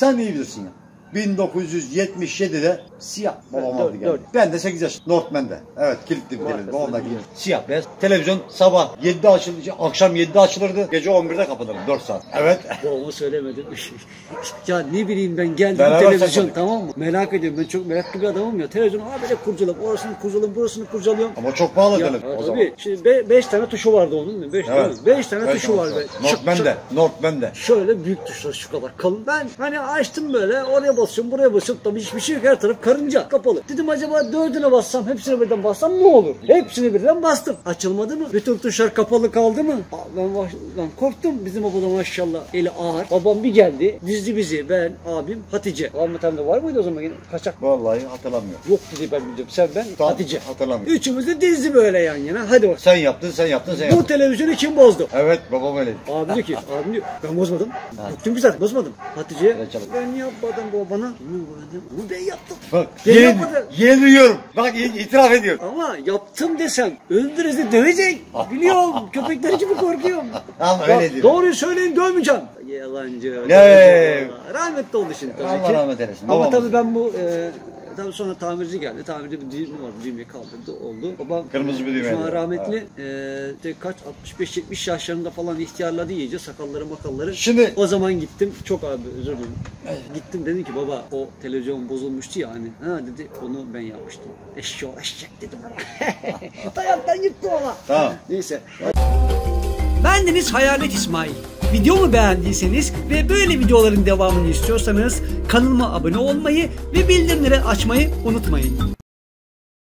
Essa nível, assim, ó. 1977'de siyah babam aldı geldi. dört. Ben de 8 yaş. Northman'de. Evet kilitli bir televizyon. Babam da kilitli. Siyah beyaz. Televizyon sabah 7'de açıldı. Akşam 7'de açılırdı. Gece 11'de kapanırdı. 4 saat. Evet. Babama söylemedim. ya ne bileyim ben geldim Beraber televizyon saklandık. tamam mı? Merak ediyorum ben çok meraklı bir adamım ya. Televizyon abi böyle kurcalıyorum. Orasını kurcalıyorum burasını kurcalıyorum. Ama çok pahalı Ya, televizyon o zaman. tabii. Şimdi 5 tane tuşu vardı onun değil mi? 5 Evet. beş tane Evet, tuşu var. evet. be. Şık, Northman'de. Northman'de. Şöyle büyük tuşlar şu kadar kalın. Ben hani açtım böyle oraya basıyorum buraya basıyorum tabii hiçbir şey yok her taraf karınca kapalı. Dedim acaba dördüne bassam hepsine birden bassam ne olur? Hepsini birden bastım. Açılmadı mı? Bütün tuşlar kapalı kaldı mı? Aa, Ben, ben korktum. Bizim baba da maşallah eli ağır. Babam bir geldi dizdi bizi ben abim Hatice. Ahmet amca var mıydı o zaman yine? Kaçak Vallahi hatırlamıyorum. Yok dedi ben biliyorum. Sen ben Tam Hatice. Hatırlamıyorum. Üçümüzü dizdi böyle yan yana. Hadi bak. Sen yaptın, sen yaptın, sen Bu yaptın. televizyonu kim bozdu? Evet babam öyle. Abi diyor ki, abim diyor, ben bozmadım. Ki zaten, bozmadım. Canım. ben yapmadım bu bana. Bunu ben, bunu ben yaptım. Bak Ben yen, yapmadım. yeniliyorum. Bak itiraf ediyorum. Ama yaptım desem, öldürürse dövecek. Biliyorum, köpekler gibi korkuyorum. Ama Bak, öyle diyor. Doğruyu söyleyin, dövmeyeceğim. Yalancı. Ne? Rahmetli oldu şimdi tabii Allah ki. rahmet eylesin. Ama Babamız. tabii ben bu... E, Tabii sonra tamirci geldi. Tamirci bir düğme vardı. Düğmeyi kaldırdı. Oldu. Babam Kırmızı bir düğmeydi. Şu an rahmetli. de kaç 65-70 yaşlarında falan ihtiyarladı iyice. Sakalları makalları. Şimdi- O zaman gittim. Çok abi özür dilerim. Gittim dedim ki baba o televizyon bozulmuştu ya hani. Ha dedi onu ben yapmıştım. Eşşoğlu eşek dedim ona. Dayaktan gitti ona. Tamam. Neyse. Bendeniz Hayalet İsmail. Videomu beğendiyseniz ve böyle videoların devamını istiyorsanız kanalıma abone olmayı ve bildirimleri açmayı unutmayın.